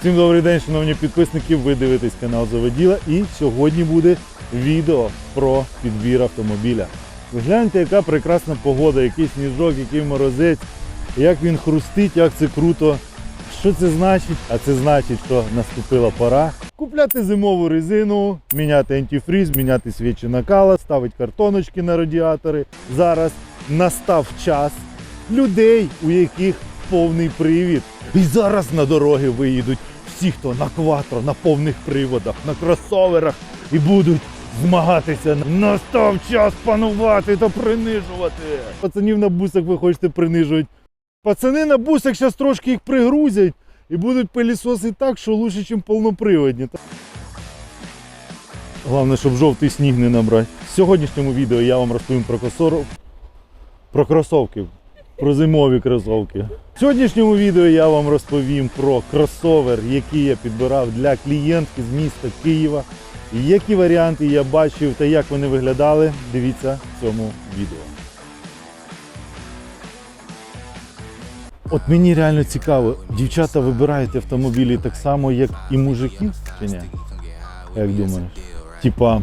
Всім добрий день, шановні підписники. Ви дивитесь канал Заводіла і сьогодні буде відео про підбір автомобіля. Ви гляньте, яка прекрасна погода, який сніжок, який морозець, як він хрустить, як це круто. Що це значить? А це значить, що наступила пора купляти зимову резину, міняти антифріз, міняти свічі накала, ставити картоночки на радіатори. Зараз настав час людей, у яких повний привід. І зараз на дороги виїдуть всі, хто на кватро, на повних приводах, на кросоверах і будуть змагатися. Настав час панувати та принижувати. Пацанів на бусах ви хочете принижувати. Пацани на бусах зараз трошки їх пригрузять і будуть пилісоси так, що лучше, ніж повноприводні. Головне, щоб жовтий сніг не набрати. В сьогоднішньому відео я вам розповім про кросовки, про зимові кросовки. В сьогоднішньому відео я вам розповім про кросовер, який я підбирав для клієнтки з міста Києва. Які варіанти я бачив та як вони виглядали, дивіться в цьому відео. От мені реально цікаво, дівчата вибирають автомобілі так само, як і мужики, чи ні? Як думаєш? Типа,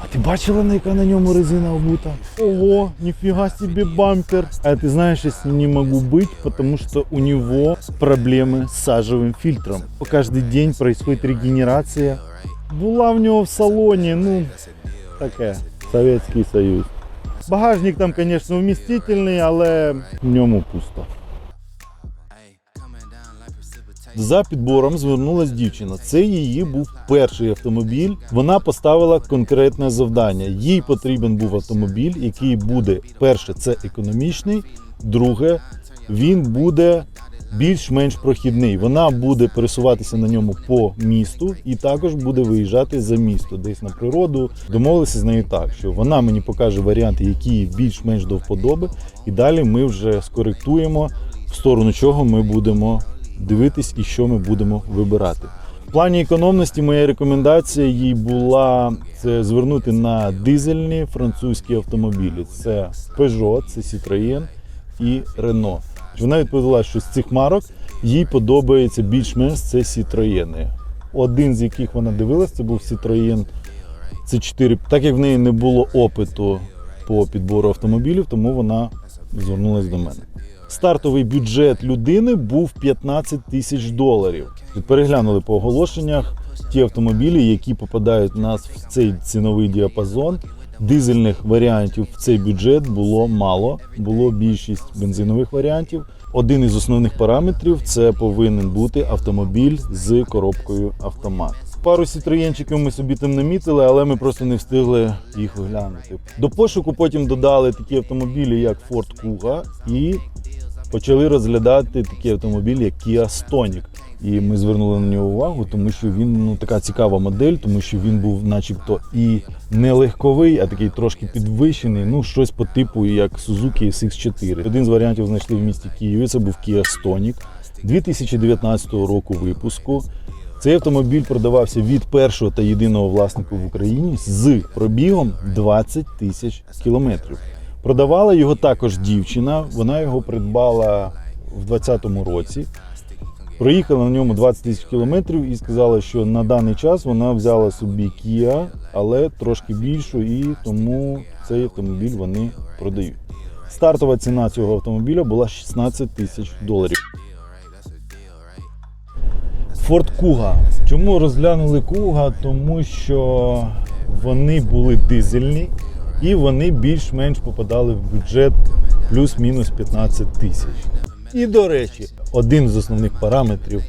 а ти бачила, на яка на ньому резина обута? Ого, нифига себе бампер. А ты знаешь, я с ним не могу быть, потому что у него проблемы с сажевым фильтром. Каждый день происходит регенерация. Була в нього в салоні, ну, таке, Советский Союз. Багажник там, конечно, вмістительний, але в ньому пусто. За підбором звернулась дівчина. Це її був перший автомобіль. Вона поставила конкретне завдання. Їй потрібен був автомобіль, який буде перше, це економічний. Друге, він буде більш-менш прохідний. Вона буде пересуватися на ньому по місту і також буде виїжджати за місто, десь на природу. Домовилися з нею так, що вона мені покаже варіанти, які більш-менш до вподоби, і далі ми вже скоректуємо в сторону чого ми будемо дивитись і що ми будемо вибирати. В плані економності моя рекомендація їй була це звернути на дизельні французькі автомобілі. Це Peugeot, це Citroën і Renault. Вона відповіла, що з цих марок їй подобається більш-менш це Citroën. Один з яких вона дивилась, це був Citroën C4. Так як в неї не було опиту по підбору автомобілів, тому вона звернулася до мене. Стартовий бюджет людини був 15 тисяч доларів. Переглянули по оголошеннях ті автомобілі, які попадають у нас в цей ціновий діапазон. Дизельних варіантів в цей бюджет було мало, було більшість бензинових варіантів. Один із основних параметрів це повинен бути автомобіль з коробкою автомат. Пару сітроєнчиків ми собі там намітили, але ми просто не встигли їх оглянути. До пошуку потім додали такі автомобілі, як Ford Kuga і почали розглядати такі автомобілі, як Kia Stonic. І ми звернули на нього увагу, тому що він ну така цікава модель, тому що він був, начебто, і не легковий, а такий трошки підвищений. Ну щось по типу як Suzuki SX4. Один з варіантів знайшли в місті Києві. Це був Kia Stonic 2019 року випуску. Цей автомобіль продавався від першого та єдиного власника в Україні з пробігом 20 тисяч кілометрів. Продавала його також дівчина. Вона його придбала в 2020 році. Проїхала на ньому 20 тисяч кілометрів і сказала, що на даний час вона взяла собі Kia, але трошки більшу, і тому цей автомобіль вони продають. Стартова ціна цього автомобіля була 16 тисяч доларів. Ford Куга. Чому розглянули Куга? Тому що вони були дизельні і вони більш-менш попадали в бюджет плюс-мінус 15 тисяч. І до речі, один з основних параметрів,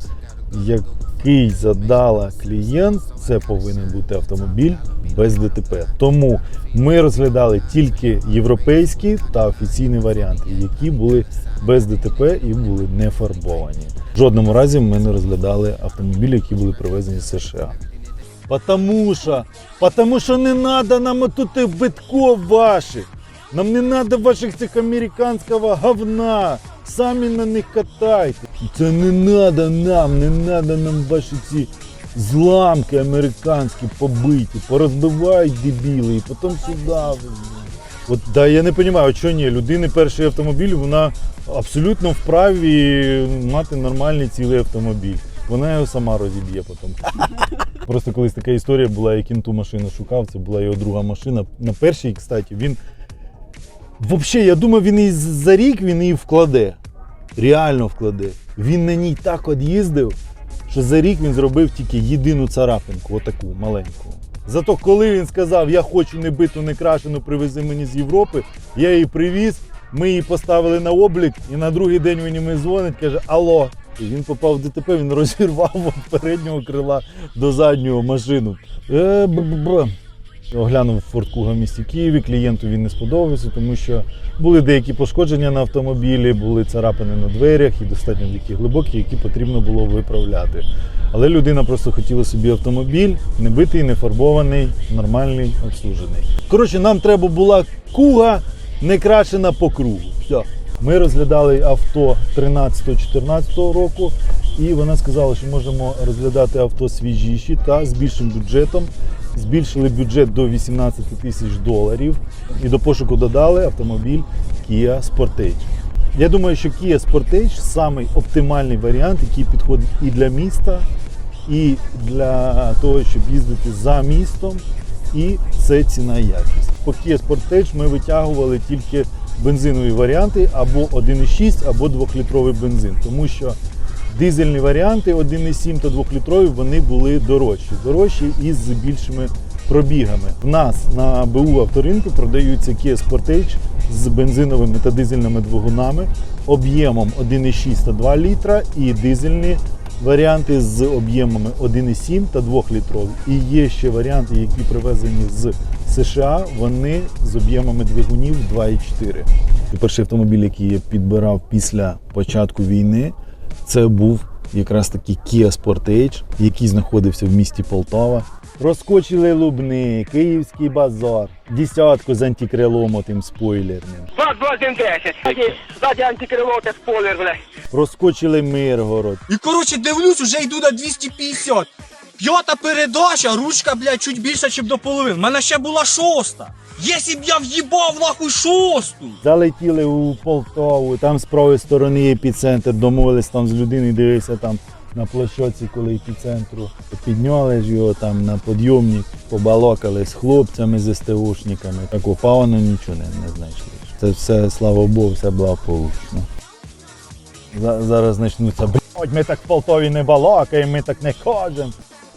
який задала клієнт, це повинен бути автомобіль без ДТП. Тому ми розглядали тільки європейські та офіційні варіанти, які були без ДТП і були не фарбовані. В жодному разі ми не розглядали автомобілі, які були привезені з США. Потому що, потому що не надо нам отут битков ваших. Нам не надо ваших цих американського говна. Самі на них катайте. Це не надо нам, не надо нам ваші ці зламки американські побиті, порозбивають дебіли і потім сюди. От да, я не розумію, що ні, людини перший автомобіль, вона абсолютно вправі мати нормальний цілий автомобіль. вона його сама розіб'є потім. Просто колись така історія була, як він ту машину шукав, це була його друга машина. На першій, кстати, він. Взагалі, я думав, він і за рік він її вкладе. Реально вкладе. Він на ній так от їздив, що за рік він зробив тільки єдину царапинку, отаку маленьку. Зато коли він сказав, я хочу не биту, не крашену, привези мені з Європи, я її привіз, ми її поставили на облік, і на другий день він мені дзвонить, каже, алло. І він попав в ДТП, він розірвав від переднього крила до заднього машину. Е, бр-бр-бр. Оглянув Форт Куга в місті Києві, клієнту він не сподобався, тому що були деякі пошкодження на автомобілі, були царапини на дверях і достатньо такі глибокі, які потрібно було виправляти. Але людина просто хотіла собі автомобіль, не битий, не фарбований, нормальний, обслужений. Коротше, нам треба була куга, не крашена по кругу. Все. Ми розглядали авто 13-14 року, і вона сказала, що можемо розглядати авто свіжіші та з більшим бюджетом. Збільшили бюджет до 18 тисяч доларів і до пошуку додали автомобіль Kia Sportage. Я думаю, що Kia Sportage самий оптимальний варіант, який підходить і для міста, і для того, щоб їздити за містом, і це ціна і якість. По Kia Sportage ми витягували тільки бензинові варіанти або 1,6, або 2-літровий бензин, тому що дизельні варіанти 1,7 та 2-літрові вони були дорожчі, дорожчі і з більшими пробігами. В нас на БУ авторинку продаються Kia Sportage з бензиновими та дизельними двигунами об'ємом 1,6 та 2 літра і дизельні варіанти з об'ємами 1,7 та 2 літрові. І є ще варіанти, які привезені з США, вони з об'ємами двигунів 2,4. І Перший автомобіль, який я підбирав після початку війни, це був якраз таки Kia Sportage, який знаходився в місті Полтава. Розкочили лубни, київський базар, десятку з антикрилом отим спойлерним. 2-2-1-10. Ззаді, ззаді антикрило, та спойлер, бля. Розкочили Миргород. І коротше дивлюсь, уже йду на 250. П'ята передача, ручка, блядь, чуть більша, ніж до половини. У мене ще була шоста. Якщо б я в'їбав нахуй шосту. Залетіли у Полтаву, там з правої сторони епіцентр, домовились там з людиною, дивився там на площоці, коли епіцентру. Підняли ж його там на підйомник, побалокали з хлопцями, з СТУшниками. Так упавано нічого не, не знайшли. Це все, слава Богу, все благополучно. За- Зараз почнуться, блядь, ми так в Полтові не балакаємо, ми так не кажемо.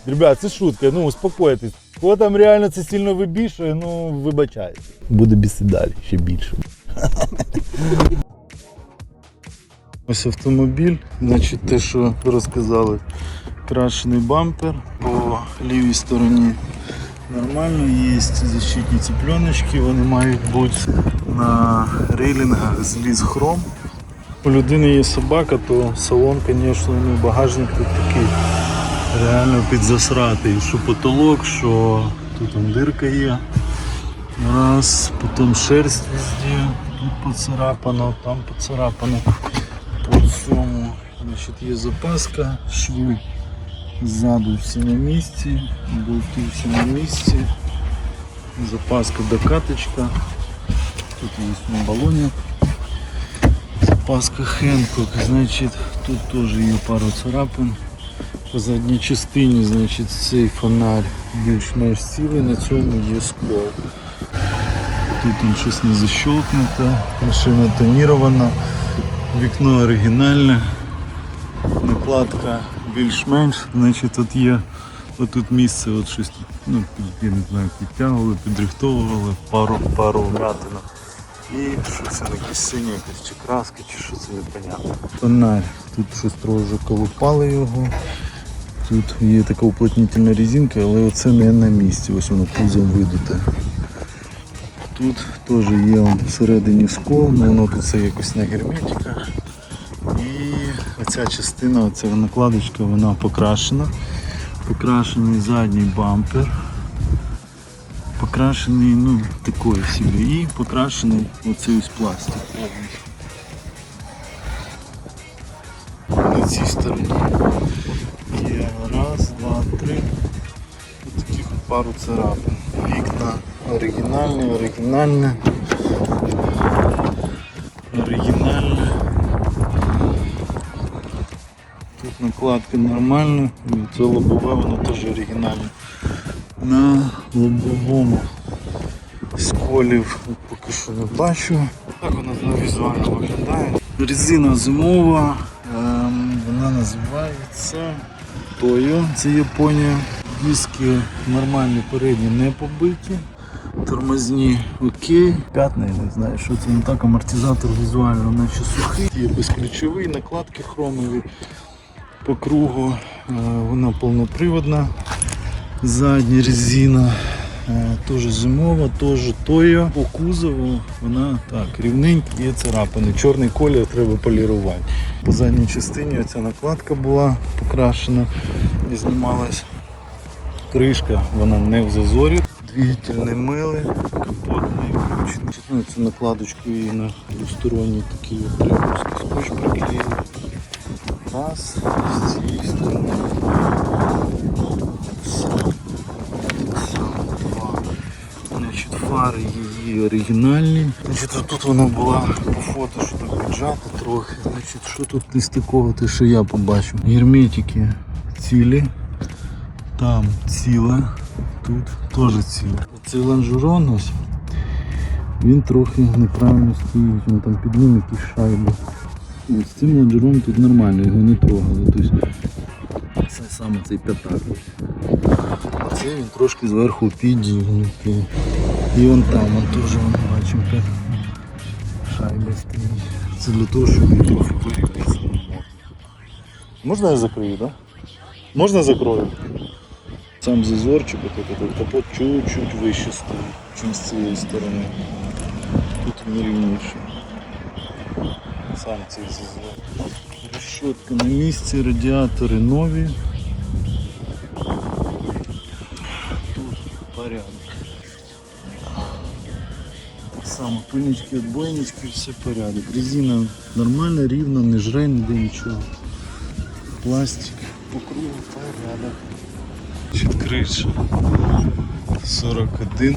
Ребят, це шутка, ну успокойтесь. Кого там реально це сильно вибішує, ну вибачайте. Буде біси далі, ще більше. Ось автомобіль, значить те, що розказали. Крашений бампер по лівій стороні. Нормально, є защитні ці пленочки, вони мають бути на рейлінгах зліз хром. У людини є собака, то салон, звісно, багажник тут такий реально підзасратий. Що потолок, що тут там дирка є. Раз, потім шерсть везде, тут поцарапано, там поцарапано. По цьому значить, є запаска, шви ззаду всі на місці, болти всі на місці, запаска докаточка, тут є на балоні. Запаска Хенкок, значить, тут теж є пару царапин. По задній частині, значить, цей фонарь більш-менш цілий, на цьому є скло. Тут там щось не защелкнуто, машина тонірована, вікно оригінальне, накладка більш-менш, значить тут є отут місце, от щось ну, я не знаю, підтягували, підрихтовували, пару, пару вмятинок. І що це якісь сині, якась чи краска, чи що це непонятно. Фонарь. Тут щось трошки колупали його. Тут є така уплотнительна резинка, але оце не на місці, ось воно пузом видуте. Тут теж є всередині скол, але воно тут все якось не герметика. І оця частина, оця накладочка, вона покрашена. Покрашений задній бампер. Покрашений ну, такою собі. І покрашений оцей ось пластик. На цій стороні. Раз, два, три. Ось таких пару царапин. Вікна оригінальні, оригінальне. Оригінальне. Тут Накладка нормальна, це лобове, воно теж оригінальне. На лобовому сколів поки що не бачу. Так вона візуально виглядає. Резина зимова, ем, вона називається Тою, це Японія. Диски нормальні передні не побиті. Тормозні окей. П'ятна, не знаю, що це не так. Амортизатор візуально наче сухий. Є безключовий, накладки хромові по кругу. Е, Вона повноприводна. Задня резина. Е, Теж зимова, теж тою. По кузову вона так, рівненька, є царапини. Чорний колір треба полірувати. По задній частині ця накладка була покрашена і знімалась. Кришка, вона не в зазорі. Двигатель не мили, капот не включений. Ну, Цю накладочку її на двосторонній от трикутний скотч приклеїли. Раз, з цієї сторони. Так само два. Значить, фари її оригінальні. Значить, тут вона була по фото, що так піджата трохи. Значить, що тут не те, що я побачив. Герметики цілі. Там ціле, тут теж ціле. Цей лонжерон ось, він трохи неправильно стоїть, він там під ним якісь шайби. З цим лонжером тут нормально, його не трогали. Тобто, це саме цей п'ятак. А це він трошки зверху підігнутий. І вон там, вон теж вон, бачимо, шайба стоїть. Це для того, щоб трохи вирівнявся. Можна я закрию, так? Да? Можна закрою? Сам зазорчик, от этот капот чуть-чуть вище стоїть, чим з цієї сторони. Тут він рівніший. Сам цей зазор. Решетка на місці, радіатори нові. Так само пильнички, отбойнички, все порядок. Резина нормальна, рівна, не жре ніде нічого. Пластик по кругу порядок. Криша 41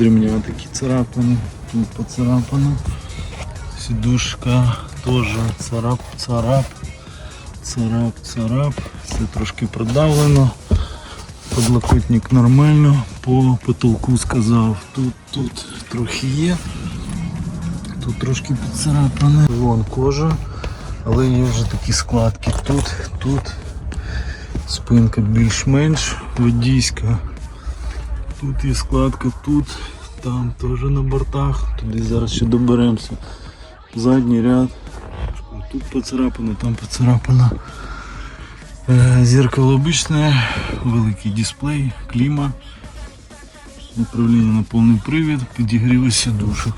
від ремня такі царапини, тут поцарапано. Сідушка теж царап, царап, царап, царап. Все трошки продавлено. Подлокотник нормально, по потолку сказав. Тут, тут трохи є. Тут трошки поцарапане. Вон кожа, але є вже такі складки. Тут, тут спинка більш-менш водійська. Тут є складка, тут, там теж на бортах. Туди зараз ще доберемося. Задній ряд. Тут поцарапано, там поцарапано. Е, Зеркало обичне, великий дисплей, кліма. Управління на повний привід, підігріви сідушок.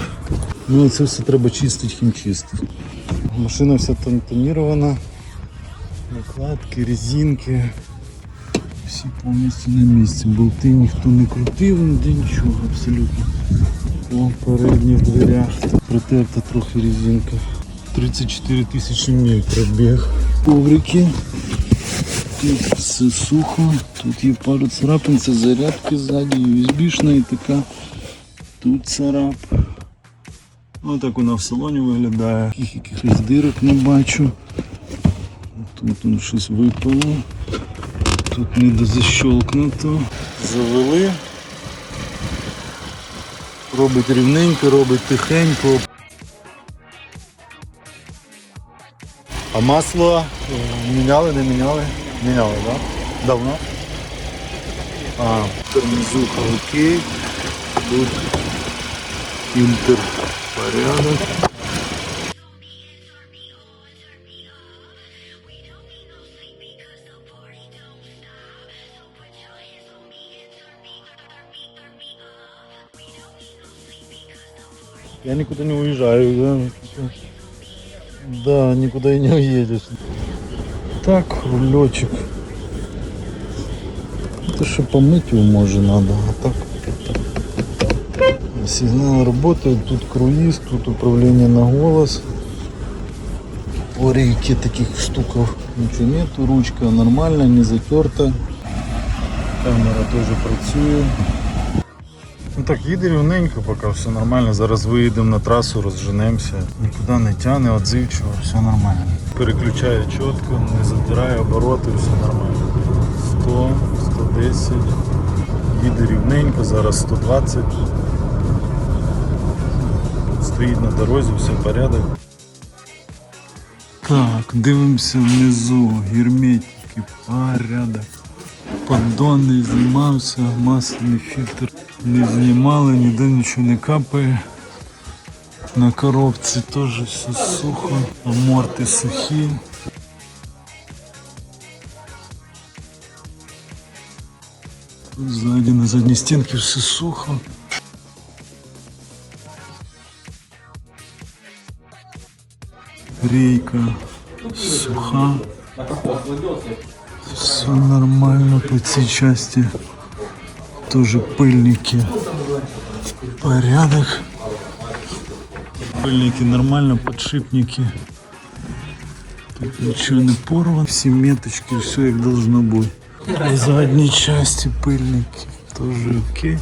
Ну це все треба чистити, хімчистити. Машина вся тон- тонірована. Накладки, резинки. Всі повністю на місці. Болти ніхто не крутив, ніде нічого абсолютно. О, передні в дверях. Протерта трохи резинка. 34 тисячі міль пробіг. Коврики. Тут все сухо. Тут є пару царапин, це зарядки ззаді, USB-шна і така. Тут царап. Ось так вона в салоні виглядає. Таких якихось дирок не бачу. Тут воно щось випало. Тут не дозащолкнуто. Завели. Робить рівненько, робить тихенько. А масло е, міняли, не міняли? Міняли, так? Да? Давно? А, тормозуха окей. Тут фільтр Я никуда не уезжаю, да. Да, никуда и не уедешь. Так, рулечек. то, що помити його може треба, а так. Сигнал работает, тут круиз, тут управление на голос. По рейке таких штуков ничего нету, ручка нормальная, не затерта. Камера теж працює. Ну так, їде рівненько, поки все нормально. Зараз виїдемо на трасу, розженемося. Нікуди не тяне, отзивчиво, все нормально. Переключає чітко, не задирає обороти, все нормально. 100, 110. Їде рівненько, зараз 120. Стоїть на дорозі, все порядок. Так, дивимося внизу, герметики, порядок. Поддон не знімався, масляний фільтр не знімали, ніде нічого не капає. На коробці теж все сухо, аморти сухі. Тут ззаді на задній стінці все сухо. Рейка суха. Все нормально по цій части. Тоже пыльники. Порядок. Пыльники нормально, подшипники. Тут ничего не порвано. Все меточки, все как должно быть. По задней части пыльники. Тоже окей.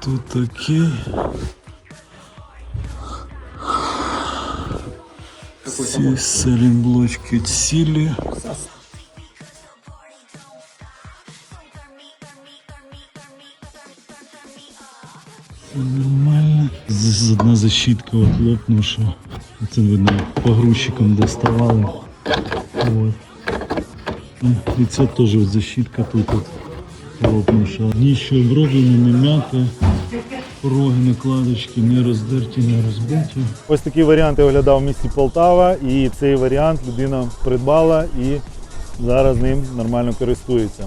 Тут окей. Все саленблочки отсели. Нормально. З- Одна защитка от лопнувша. Це видно, погрузчиком доставали. Вот. Ну, І це теж от защитка тут от лопнувша. Дніще оброблено, не м'яте. Пороги, накладочки не роздерті, не розбиті. Ось такі варіанти оглядав в місті Полтава, і цей варіант людина придбала і зараз ним нормально користується.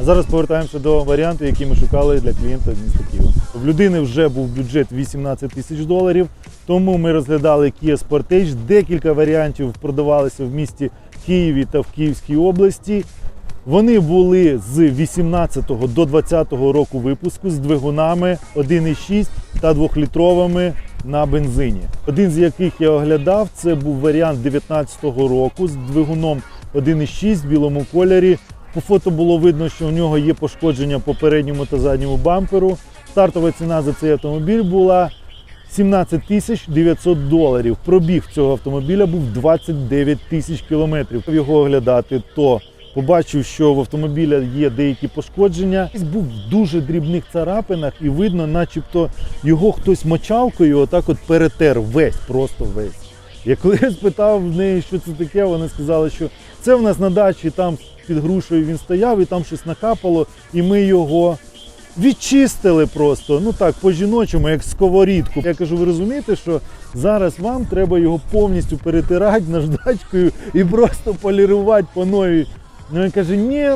А зараз повертаємося до варіанту, який ми шукали для клієнта з міста Києва. В людини вже був бюджет 18 тисяч доларів, тому ми розглядали Kia Sportage. Декілька варіантів продавалися в місті Києві та в Київській області. Вони були з 18 до 20 року випуску з двигунами 1,6 та 2-літровими на бензині. Один з яких я оглядав, це був варіант 19 року з двигуном 1,6 в білому кольорі. По фото було видно, що у нього є пошкодження по передньому та задньому бамперу. Стартова ціна за цей автомобіль була 17 тисяч 900 доларів. Пробіг цього автомобіля був 29 тисяч кілометрів. Його оглядати, то побачив, що в автомобіля є деякі пошкодження. Був в дуже дрібних царапинах, і видно, начебто його хтось мочалкою отак от перетер весь, просто весь. Я коли я спитав в неї, що це таке, вони сказали, що це в нас на дачі там під грушею він стояв і там щось накапало, і ми його відчистили просто. Ну так, по-жіночому, як сковорідку. Я кажу, ви розумієте, що зараз вам треба його повністю перетирати наждачкою і просто полірувати по новій. Ну він каже, ні.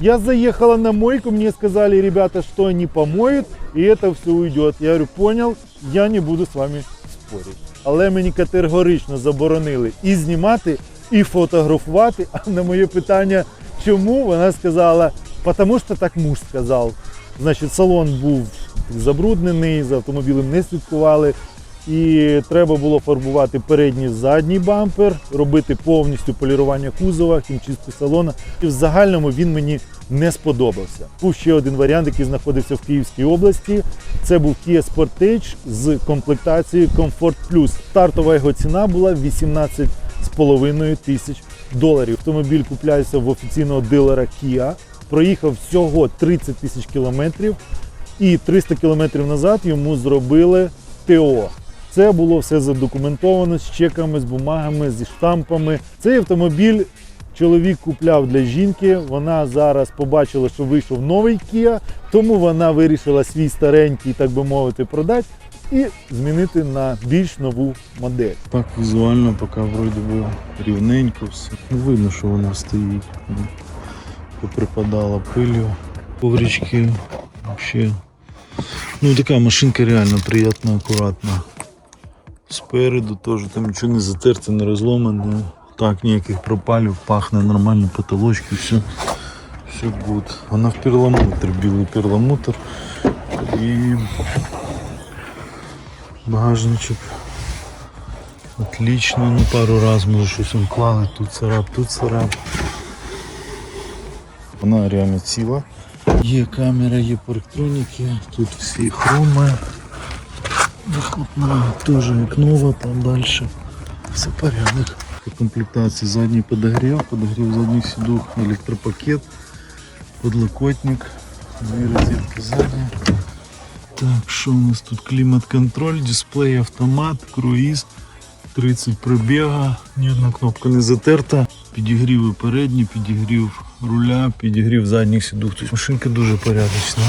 Я заехала на мойку, мне сказали ребята, что они помоют, и это все уйдет. Я говорю, понял, я не буду з вами спорити. Але мені категорично заборонили і знімати, і фотографувати. А на моє питання, чому, вона сказала, тому що так муж сказав. Значить, салон був забруднений, за автомобілем не слідкували. І треба було фарбувати передній задній бампер, робити повністю полірування кузова, хімчистку салона. І в загальному він мені не сподобався. Був ще один варіант, який знаходився в Київській області. Це був Kia Sportage з комплектацією Comfort Plus. Стартова його ціна була 18,5 тисяч доларів. Автомобіль купляється в офіційного дилера Kia. Проїхав всього 30 тисяч кілометрів, і 300 кілометрів назад йому зробили ТО. Це було все задокументовано з чеками, з бумагами, зі штампами. Цей автомобіль чоловік купляв для жінки. Вона зараз побачила, що вийшов новий Kia, тому вона вирішила свій старенький, так би мовити, продати і змінити на більш нову модель. Так візуально, поки вроді би рівненько все. Ну, Видно, що вона стоїть. Поприпадала пилю. Коврички взагалі. Ну така машинка реально приємна, акуратна. Спереду теж там нічого не затерте, не розломане. Так, ніяких пропалів, пахне нормально, потолочки, все, Все гуд. Вона в перламутр, білий перламутр. І багажничок. Отлично, ну пару раз може щось он клали, тут царап, тут царап. Вона реально ціла. Є камера, є по електроніки, тут всі хроми. Вихлопна теж як нова, там далі. Все порядок. По комплектації задній подогрів, подогрів задніх сідух, електропакет, подлокотник, дві розетки задні. Так, що у нас тут? Клімат-контроль, дисплей, автомат, круїз, 30 пробіга, ні одна кнопка не затерта. Підігрів і передній, підігрів руля, підігрів задніх сідух. Тобто машинка дуже порядочна.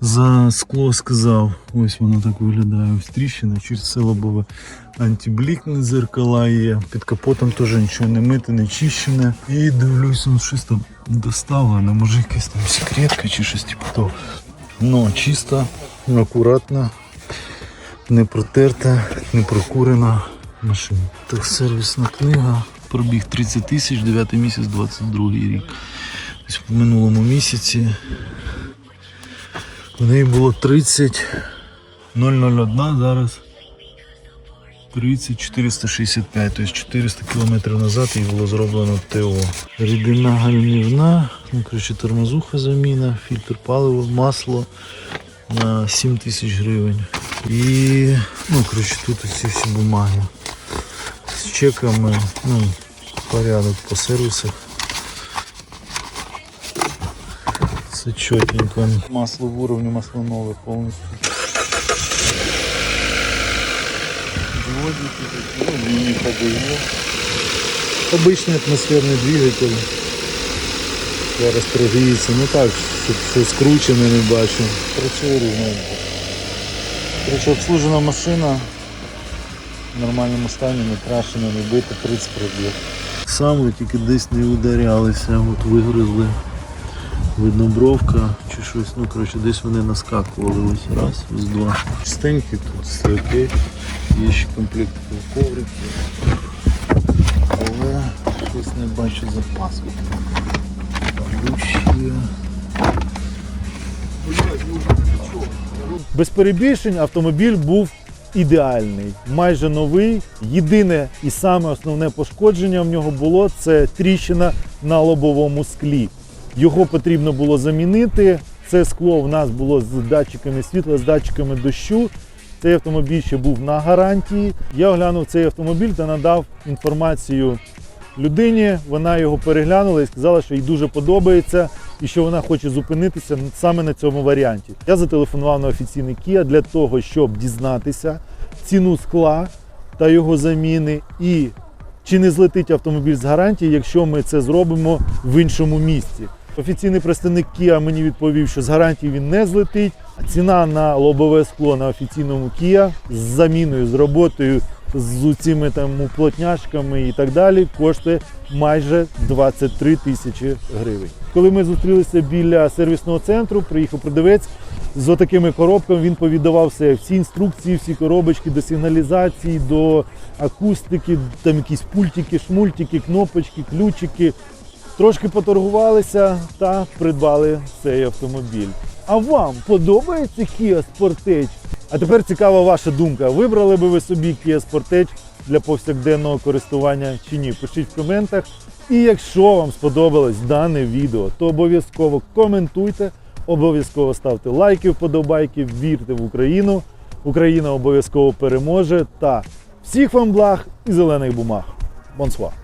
За скло сказав, ось воно так виглядає. Ось тріщина, через все лобове. Антиблікні зеркала є. Під капотом теж нічого не мите, не чищене. І дивлюсь, он щось там доставлено. Може якась там секретка чи щось типу того. Ну, чисто, акуратно, не протерта, не прокурена машина. Так, сервісна книга. Пробіг 30 тисяч, 9 місяць, 22 рік. Тобто в минулому місяці в неї було 30 001, зараз 30 465, тобто 400 км назад їй було зроблено ТО. Рідина гальмівна, ну, коротше, тормозуха заміна, фільтр палива, масло на 7 тисяч гривень. І ну, коротше, тут ці всі бумаги з чеками, ну, порядок по сервісах. Все чотенько. Масло в уровне, масло новое полностью. Диодики такие, ну, мини ходовые. Обычный атмосферный двигатель. Зараз прогріється, ну так, щоб щось скручене не бачу. Працює рівненько. Короче, обслужена машина в нормальному стані, не крашена, не бита, 30 пробіг. Саме тільки десь не ударялися, от вигризли. Видно бровка чи щось, ну коротше, десь вони наскакували ось раз, ось два. Чистенькі тут окей. Є ще комплект ковриків. Але щось не бачу запасу. Без перебільшень автомобіль був ідеальний, майже новий. Єдине і саме основне пошкодження в нього було це тріщина на лобовому склі. Його потрібно було замінити. Це скло в нас було з датчиками світла, з датчиками дощу. Цей автомобіль ще був на гарантії. Я оглянув цей автомобіль та надав інформацію людині. Вона його переглянула і сказала, що їй дуже подобається і що вона хоче зупинитися саме на цьому варіанті. Я зателефонував на офіційний Kia для того, щоб дізнатися ціну скла та його заміни і чи не злетить автомобіль з гарантії, якщо ми це зробимо в іншому місці. Офіційний представник Kia мені відповів, що з гарантії він не злетить. А ціна на лобове скло на офіційному Kia з заміною, з роботою, з цими там уплотняшками і так далі коштує майже 23 тисячі гривень. Коли ми зустрілися біля сервісного центру, приїхав продавець з отакими коробками. Він повідавав все, всі інструкції, всі коробочки до сигналізації, до акустики, там якісь пультики, шмультики, кнопочки, ключики. Трошки поторгувалися та придбали цей автомобіль. А вам подобається Kia Sportage? А тепер цікава ваша думка. Вибрали би ви собі Kia Sportage для повсякденного користування чи ні? Пишіть в коментах. І якщо вам сподобалось дане відео, то обов'язково коментуйте, обов'язково ставте лайки, вподобайки, вірте в Україну. Україна обов'язково переможе. Та всіх вам благ і зелених бумаг. Бонсуа!